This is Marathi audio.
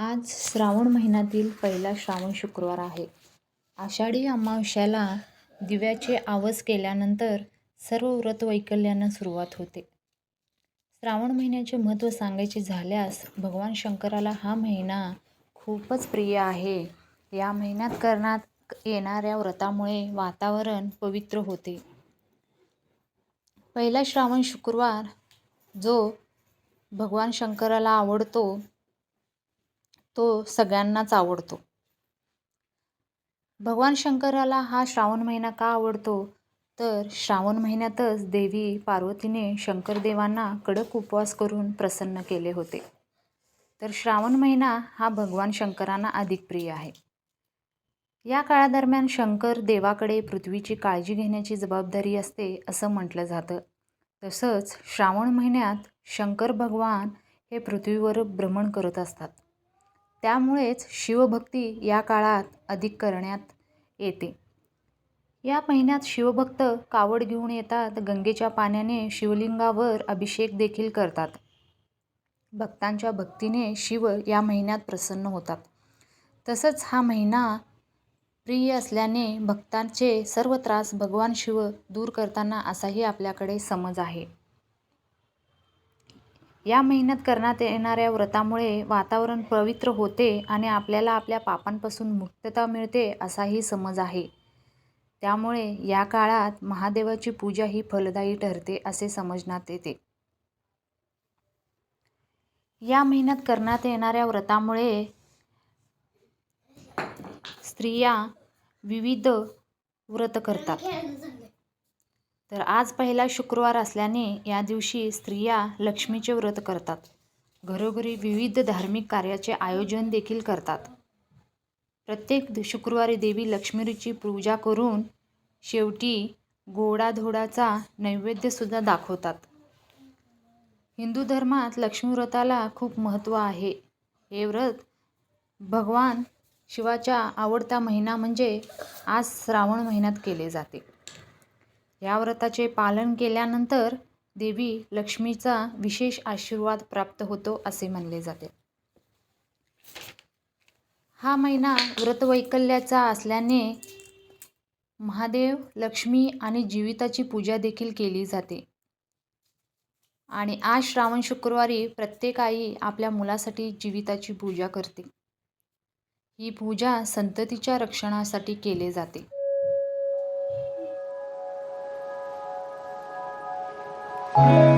आज श्रावण महिन्यातील पहिला श्रावण शुक्रवार आहे. आषाढी अमावस्याला दिव्याचे आवस केल्यानंतर सर्व व्रत वैकल्यांना सुरुवात होते. श्रावण महिन्याचे महत्त्व सांगायचे झाल्यास भगवान शंकराला हा महिना खूपच प्रिय आहे. या महिन्यात करण्यात येणाऱ्या व्रतामुळे वातावरण पवित्र होते. पहिला श्रावण शुक्रवार जो भगवान शंकराला आवडतो तो सगळ्यांनाच आवडतो. भगवान शंकराला हा श्रावण महिना का आवडतो? तर श्रावण महिन्यातच देवी पार्वतीने शंकरदेवांना कडक उपवास करून प्रसन्न केले होते. तर श्रावण महिना हा भगवान शंकरांना अधिक प्रिय आहे. या काळादरम्यान शंकर देवाकडे पृथ्वीची काळजी घेण्याची जबाबदारी असते असं म्हटलं जातं. तसंच श्रावण महिन्यात शंकर भगवान हे पृथ्वीवर भ्रमण करत असतात. त्यामुळेच शिवभक्ती या काळात अधिक करण्यात येते. या महिन्यात शिवभक्त कावड घेऊन येतात गंगेच्या पाण्याने शिवलिंगावर अभिषेक देखील करतात. भक्तांच्या भक्तीने शिव या महिन्यात प्रसन्न होतात. तसंच हा महिना प्रिय असल्याने भक्तांचे सर्व त्रास भगवान शिव दूर करताना असाही आपल्याकडे समज आहे. या महिन्यात करण्यात येणाऱ्या व्रतामुळे वातावरण पवित्र होते आणि आपल्याला आपल्या पापांपासून मुक्तता मिळते असाही समज आहे. त्यामुळे या काळात महादेवाची पूजा ही फलदायी ठरते असे समजण्यात येते. या महिन्यात करण्यात येणाऱ्या व्रतामुळे स्त्रिया विविध व्रत करतात. तर आज पहिला शुक्रवार असल्याने या दिवशी स्त्रिया लक्ष्मीचे व्रत करतात. घरोघरी विविध धार्मिक कार्याचे आयोजन देखील करतात. प्रत्येक शुक्रवारी देवी लक्ष्मीची पूजा करून शेवटी गोडाधोडाचा नैवेद्यसुद्धा दाखवतात. हिंदू धर्मात लक्ष्मी व्रताला खूप महत्त्व आहे. हे व्रत भगवान शिवाच्या आवडता महिना म्हणजे आज श्रावण महिन्यात केले जाते. या व्रताचे पालन केल्यानंतर देवी लक्ष्मीचा विशेष आशीर्वाद प्राप्त होतो असे म्हणले जाते. हा महिना व्रतवैकल्याचा असल्याने महादेव लक्ष्मी आणि जीविताची पूजा देखील केली जाते. आणि आज श्रावण शुक्रवारी प्रत्येक आई आपल्या मुलासाठी जीविताची पूजा करते. ही पूजा संततीच्या रक्षणासाठी केली जाते. Thank you.